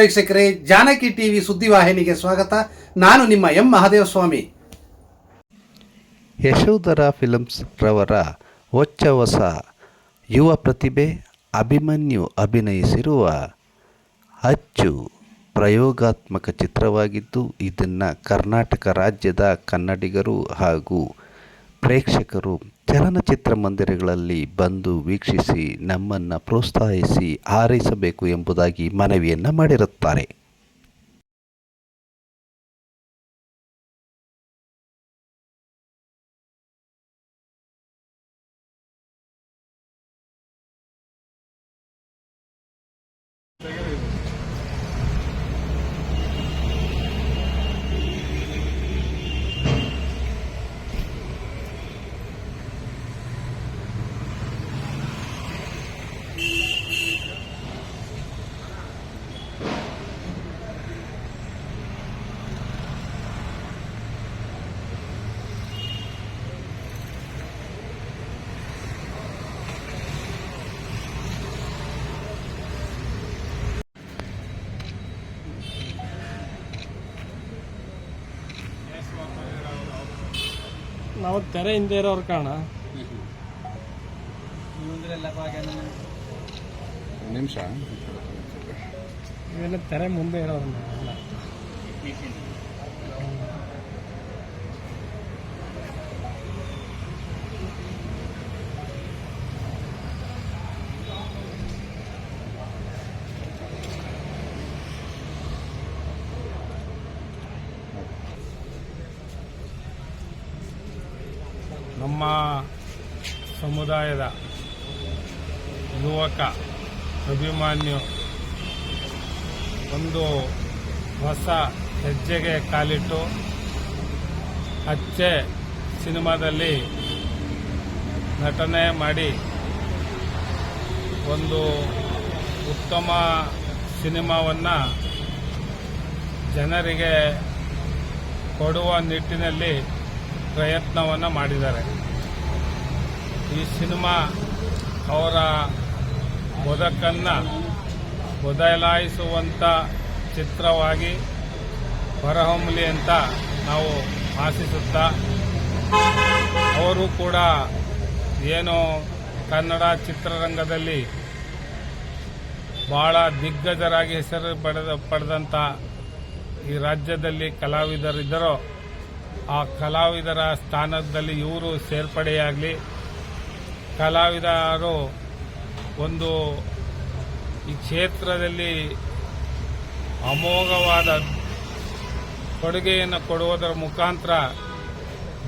ವೀಕ್ಷಕರೇ, ಜಾನಕಿ ಟಿವಿ ಸುದ್ದಿವಾಹಿನಿಗೆ ಸ್ವಾಗತ. ನಾನು ನಿಮ್ಮ ಎಂ ಮಹಾದೇವಸ್ವಾಮಿ. ಯಶೋಧರ ಫಿಲ್ಮ್ಸ್ ರವರ ಹೊಚ್ಚ ಹೊಸ ಯುವ ಪ್ರತಿಭೆ ಅಭಿಮನ್ಯು ಅಭಿನಯಿಸಿರುವ ಅಚ್ಚು ಪ್ರಯೋಗಾತ್ಮಕ ಚಿತ್ರವಾಗಿದ್ದು, ಇದನ್ನು ಕರ್ನಾಟಕ ರಾಜ್ಯದ ಕನ್ನಡಿಗರು ಹಾಗೂ ಪ್ರೇಕ್ಷಕರು ಚಲನಚಿತ್ರ ಮಂದಿರಗಳಲ್ಲಿ ಬಂದು ವೀಕ್ಷಿಸಿ ನಮ್ಮನ್ನು ಪ್ರೋತ್ಸಾಹಿಸಿ ಹಾರೈಸಬೇಕು ಎಂಬುದಾಗಿ ಮನವಿಯನ್ನು ಮಾಡಿರುತ್ತಾರೆ. ನಾವು ತೆರೆ ಹಿಂದೆ ಇರೋರು ಕಾಣ ನಿಮಿಷ. ಇವೆಲ್ಲ ತೆರೆ ಮುಂದೆ ಇರೋರು ನಮ್ಮ ಸಮುದಾಯದ ಯುವಕ, ಅಭಿಮಾನ್ಯು, ಒಂದು ಹೊಸ ಹೆಜ್ಜೆಗೆ ಕಾಲಿಟ್ಟು ಹಚ್ಚೆ ಸಿನಿಮಾದಲ್ಲಿ ನಟನೆ ಮಾಡಿ ಒಂದು ಉತ್ತಮ ಸಿನಿಮಾವನ್ನು ಜನರಿಗೆ ಕೊಡುವ ನಿಟ್ಟಿನಲ್ಲಿ ಪ್ರಯತ್ನವನ್ನು ಮಾಡಿದ್ದಾರೆ. ಈ ಸಿನಿಮಾ ಅವರ ಬದುಕನ್ನು ಬದಲಾಯಿಸುವಂಥ ಚಿತ್ರವಾಗಿ ಹೊರಹೊಮ್ಮಲಿ ಅಂತ ನಾವು ಆಶಿಸುತ್ತಾ, ಅವರು ಕೂಡ ಏನು ಕನ್ನಡ ಚಿತ್ರರಂಗದಲ್ಲಿ ಬಹಳ ದಿಗ್ಗಜರಾಗಿ ಹೆಸರು ಪಡೆದ ಪಡೆದಂಥ ಈ ರಾಜ್ಯದಲ್ಲಿ ಕಲಾವಿದರಿದ್ದರೋ ಆ ಕಲಾವಿದರ ಸ್ಥಾನದಲ್ಲಿ ಇವರು ಸೇರ್ಪಡೆಯಾಗಲಿ ಕಲಾವಿದರು ಒಂದು ಈ ಕ್ಷೇತ್ರದಲ್ಲಿ ಅಮೋಘವಾದ ಕೊಡುಗೆಯನ್ನು ಕೊಡುವುದರ ಮುಖಾಂತರ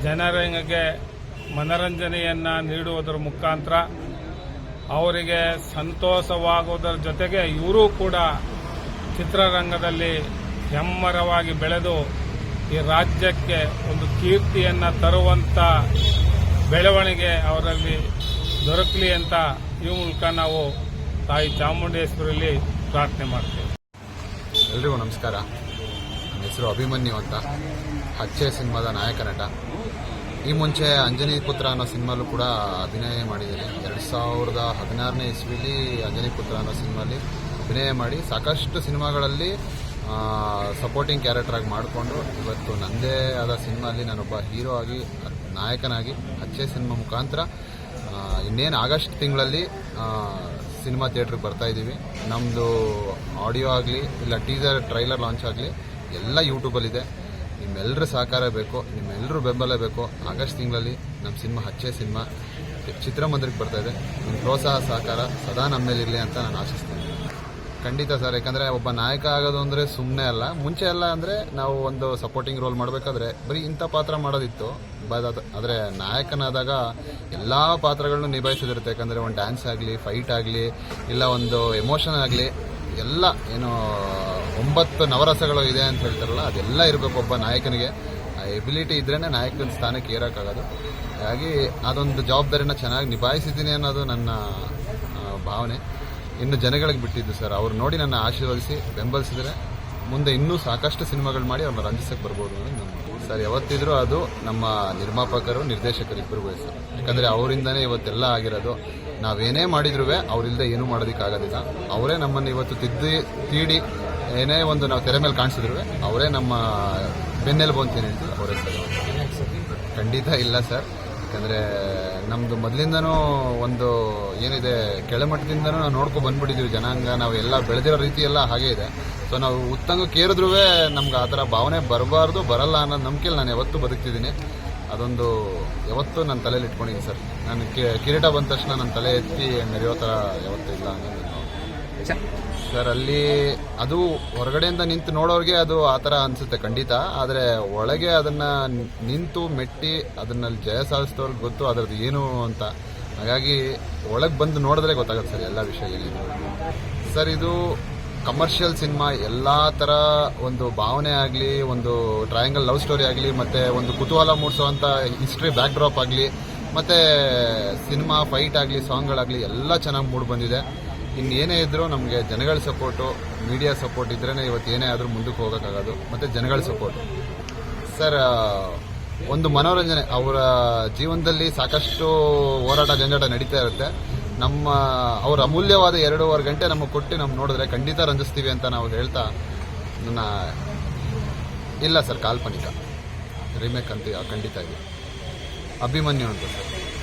ಜನರಿಗೆ ಮನರಂಜನೆಯನ್ನು ನೀಡುವುದರ ಮುಖಾಂತರ ಅವರಿಗೆ ಸಂತೋಷವಾಗುವುದರ ಜೊತೆಗೆ ಇವರು ಕೂಡ ಚಿತ್ರರಂಗದಲ್ಲಿ ಹೆಮ್ಮರವಾಗಿ ಬೆಳೆದು ಈ ರಾಜ್ಯಕ್ಕೆ ಒಂದು ಕೀರ್ತಿಯನ್ನು ತರುವಂಥ ಬೆಳವಣಿಗೆ ಅವರಲ್ಲಿ ದೊರಕಲಿ ಅಂತ ಈ ಮೂಲಕ ನಾವು ತಾಯಿ ಚಾಮುಂಡೇಶ್ವರಲ್ಲಿ ಪ್ರಾರ್ಥನೆ ಮಾಡ್ತೇವೆ. ಎಲ್ರಿಗೂ ನಮಸ್ಕಾರ. ನನ್ನ ಹೆಸರು ಅಭಿಮನ್ಯು ಅಂತ. ಹಚ್ಚೆ ಸಿನಿಮಾದ ನಾಯಕ ನಟ. ಈ ಮುಂಚೆ ಅಂಜನಿ ಪುತ್ರ ಅನ್ನೋ ಸಿನಿಮಾಲು ಕೂಡ ಅಭಿನಯ ಮಾಡಿದ್ದೀನಿ. ಎರಡು ಸಾವಿರದ ಹದಿನಾರನೇ ಇಸ್ವಿಲಿ ಅಂಜನಿ ಪುತ್ರ ಅನ್ನೋ ಸಿನಿಮಾಲಿ ಅಭಿನಯ ಮಾಡಿ ಸಾಕಷ್ಟು ಸಿನಿಮಾಗಳಲ್ಲಿ ಸಪೋರ್ಟಿಂಗ್ ಕ್ಯಾರೆಕ್ಟರ್ ಆಗಿ ಮಾಡಿಕೊಂಡು ಇವತ್ತು ನನ್ನದೇ ಆದ ಸಿನಿಮಾದಲ್ಲಿ ನಾನೊಬ್ಬ ಹೀರೋ ಆಗಿ, ನಾಯಕನಾಗಿ ಅಚ್ಚೆ ಸಿನಿಮಾ ಮುಖಾಂತರ ಇನ್ನೇನು ಆಗಸ್ಟ್ ತಿಂಗಳಲ್ಲಿ ಸಿನಿಮಾ ಥಿಯೇಟ್ರಿಗೆ ಬರ್ತಾ ಇದ್ದೀವಿ. ನಮ್ಮದು ಆಡಿಯೋ ಆಗಲಿ, ಇಲ್ಲ ಟೀಸರ್ ಟ್ರೈಲರ್ ಲಾಂಚ್ ಆಗಲಿ ಎಲ್ಲ ಯೂಟ್ಯೂಬಲ್ಲಿದೆ ನಿಮ್ಮೆಲ್ಲರ ಸಹಕಾರ ಬೇಕು ನಿಮ್ಮೆಲ್ಲರೂ ಬೆಂಬಲ ಬೇಕು. ಆಗಸ್ಟ್ ತಿಂಗಳಲ್ಲಿ ನಮ್ಮ ಸಿನಿಮಾ ಹಚ್ಚೆ ಸಿನಿಮಾ ಚಿತ್ರಮಂದಿರಕ್ಕೆ ಬರ್ತಾ ಇದೆ. ನಿಮ್ಮ ಪ್ರೋತ್ಸಾಹ, ಸಹಕಾರ ಸದಾ ನಮ್ಮ ಮೇಲಿರಲಿ ಅಂತ ನಾನು ಆಶಿಸ್ತೇನೆ. ಖಂಡಿತ ಸರ್, ಯಾಕಂದ್ರೆ ಒಬ್ಬ ನಾಯಕ ಆಗೋದು ಅಂದ್ರೆ ಸುಮ್ಮನೆ ಅಲ್ಲ. ಮುಂಚೆ ಎಲ್ಲ ಅಂದ್ರೆ ನಾವು ಒಂದು ಸಪೋರ್ಟಿಂಗ್ ರೋಲ್ ಮಾಡಬೇಕಾದ್ರೆ ಬರೀ ಇಂಥ ಪಾತ್ರ ಮಾಡೋದಿತ್ತು. ಅದ್- ಆದ್ರೆ ನಾಯಕನಾದಾಗ ಎಲ್ಲಾ ಪಾತ್ರಗಳನ್ನು ನಿಭಾಯಿಸೋದಿರುತ್ತೆ. ಯಾಕಂದ್ರೆ ಒಂದು ಡ್ಯಾನ್ಸ್ ಆಗಲಿ ಫೈಟ್ ಆಗಲಿ, ಇಲ್ಲ ಒಂದು ಎಮೋಷನ್ ಆಗಲಿ, ಎಲ್ಲ ಏನು ಒಂಬತ್ತು ನವರಸಗಳು ಇದೆ ಅಂತ ಹೇಳ್ತಾರಲ್ಲ, ಅದೆಲ್ಲ ಇರಬೇಕು ಒಬ್ಬ ನಾಯಕನಿಗೆ. ಆ ಎಬಿಲಿಟಿ ಇದ್ರೇನೆ ನಾಯಕನ ಸ್ಥಾನಕ್ಕೆ ಏರೋಕ್ಕಾಗೋದು. ಹಾಗಾಗಿ ಅದೊಂದು ಜವಾಬ್ದಾರಿನ ಚೆನ್ನಾಗಿ ನಿಭಾಯಿಸಿದ್ದೀನಿ ಅನ್ನೋದು ನನ್ನ ಭಾವನೆ. ಇನ್ನು ಜನಗಳಿಗೆ ಬಿಟ್ಟಿದ್ದು ಸರ್. ಅವ್ರು ನೋಡಿ ನನ್ನ ಆಶೀರ್ವದಿಸಿ, ಬೆಂಬಲಿಸಿದರೆ ಮುಂದೆ ಇನ್ನೂ ಸಾಕಷ್ಟು ಸಿನಿಮಾಗಳು ಮಾಡಿ ಅವ್ರನ್ನ ರಂಜಿಸಕ್ಕೆ ಬರ್ಬೋದು ಅನ್ನೋದು ನಮ್ಮ ಸರ್, ಯಾವತ್ತಿದ್ರೂ ಅದು ನಮ್ಮ ನಿರ್ಮಾಪಕರು, ನಿರ್ದೇಶಕರು ಇಬ್ಬರು ಸರ್. ಯಾಕಂದರೆ ಅವರಿಂದನೇ ಇವತ್ತೆಲ್ಲ ಆಗಿರೋದು. ನಾವೇನೇ ಮಾಡಿದ್ರೂ ಅವರಿಲ್ಲದೆ ಏನೂ ಮಾಡೋದಕ್ಕಾಗೋದಿಲ್ಲ. ಅವರೇ ನಮ್ಮನ್ನು ಇವತ್ತು ತಿದ್ದಿ, ತೀಡಿ, ಏನೇ ಒಂದು ನಾವು ತೆರೆ ಮೇಲೆ ಕಾಣಿಸಿದ್ರು ಅವರೇ ನಮ್ಮ ಬೆನ್ನೆಲುಬು ಅಂತ ಅವರೇ ಸರ್. ಖಂಡಿತ ಇಲ್ಲ ಸರ್. ಯಾಕಂದರೆ ನಮ್ಮದು ಮೊದಲಿಂದನೂ ಒಂದು ಏನಿದೆ, ಕೆಳಮಟ್ಟದಿಂದನೂ ನಾವು ನೋಡ್ಕೊ ಬಂದ್ಬಿಟ್ಟಿದ್ದೀವಿ ಜನಾಂಗ. ನಾವು ಎಲ್ಲ ಬೆಳೆದಿರೋ ರೀತಿ ಎಲ್ಲ ಹಾಗೆ ಇದೆ. ಸೊ ನಾವು ಉತ್ತಂಗ ಏರಿದ್ರೂ ನಮ್ಗೆ ಆ ಥರ ಭಾವನೆ ಬರಬಾರ್ದು, ಬರಲ್ಲ ಅನ್ನೋ ನಂಬಿಕೆಲಿ ನಾನು ಯಾವತ್ತೂ ಬದುಕ್ತಿದ್ದೀನಿ. ಅದೊಂದು, ಯಾವತ್ತೂ ನನ್ನ ತಲೆಯಲ್ಲಿ ಇಟ್ಕೊಂಡಿದ್ದೀನಿ ಸರ್. ನಾನು ಕಿರೀಟ ಬಂದ ತಕ್ಷಣ ನನ್ನ ತಲೆ ಎತ್ತಿ ಮೆರೆಯೋ ಥರ ಯಾವತ್ತೂ ಇಲ್ಲ ಅನ್ನೋದು. ಸರ್ ಅಲ್ಲಿ ಅದು ಹೊರಗಡೆಯಿಂದ ನಿಂತು ನೋಡೋರಿಗೆ ಅದು ಆ ಥರ ಅನಿಸುತ್ತೆ, ಖಂಡಿತ. ಆದರೆ ಒಳಗೆ ಅದನ್ನ ನಿಂತು ಮೆಟ್ಟಿ ಅದನ್ನಲ್ಲಿ ಜಯ ಸಾಧಿಸಿದವ್ರಿಗೆ ಗೊತ್ತು, ಅದರದ್ದು ಏನು ಅಂತ. ಹಾಗಾಗಿ ಒಳಗೆ ಬಂದು ನೋಡಿದ್ರೆ ಗೊತ್ತಾಗುತ್ತೆ ಸರ್ ಎಲ್ಲ ವಿಷಯ ಏನಿದೆ ಸರ್, ಇದು ಕಮರ್ಷಿಯಲ್ ಸಿನಿಮಾ ಎಲ್ಲ ಥರ ಒಂದು ಭಾವನೆ ಆಗಲಿ, ಒಂದು ಟ್ರಯಾಂಗಲ್ ಲವ್ ಸ್ಟೋರಿ ಆಗಲಿ, ಮತ್ತು ಒಂದು ಕುತೂಹಲ ಮೂಡಿಸುವಂಥ ಹಿಸ್ಟ್ರಿ ಬ್ಯಾಕ್ ಡ್ರಾಪ್ ಆಗಲಿ, ಮತ್ತು ಸಿನಿಮಾ ಫೈಟ್ ಆಗಲಿ ಸಾಂಗ್ಗಳಾಗಲಿ ಎಲ್ಲ ಚೆನ್ನಾಗಿ ಮೂಡಿ ಬಂದಿದೆ. ಇನ್ನೇನೇ ಇದ್ರೂ ನಮಗೆ ಜನಗಳ ಸಪೋರ್ಟು ಮೀಡಿಯಾ ಸಪೋರ್ಟ್ ಇದ್ರೇ ಇವತ್ತು ಏನೇ ಆದರೂ ಮುಂದಕ್ಕೆ ಹೋಗೋಕ್ಕಾಗೋದು. ಮತ್ತು ಜನಗಳ ಸಪೋರ್ಟ್ ಸರ್ ಒಂದು ಮನೋರಂಜನೆ. ಅವರ ಜೀವನದಲ್ಲಿ ಸಾಕಷ್ಟು ಹೋರಾಟ, ಜಂಜಾಟ ನಡೀತಾ ಇರುತ್ತೆ. ನಮ್ಮ, ಅವರ ಅಮೂಲ್ಯವಾದ ಎರಡೂವರೆ ಗಂಟೆ ನಮಗೆ ಕೊಟ್ಟು ನಮ್ಗೆ ನೋಡಿದ್ರೆ ಖಂಡಿತ ರಂಜಿಸ್ತೀವಿ ಅಂತ ನಾವು ಹೇಳ್ತಾ ನನ್ನ, ಇಲ್ಲ ಸರ್, ಕಾಲ್ಪನಿಕ. ರಿಮೇಕ್ ಅಂತ ಖಂಡಿತ ಇದೆ. ಅಭಿಮನ್ಯು ಅಂತ ಸರ್.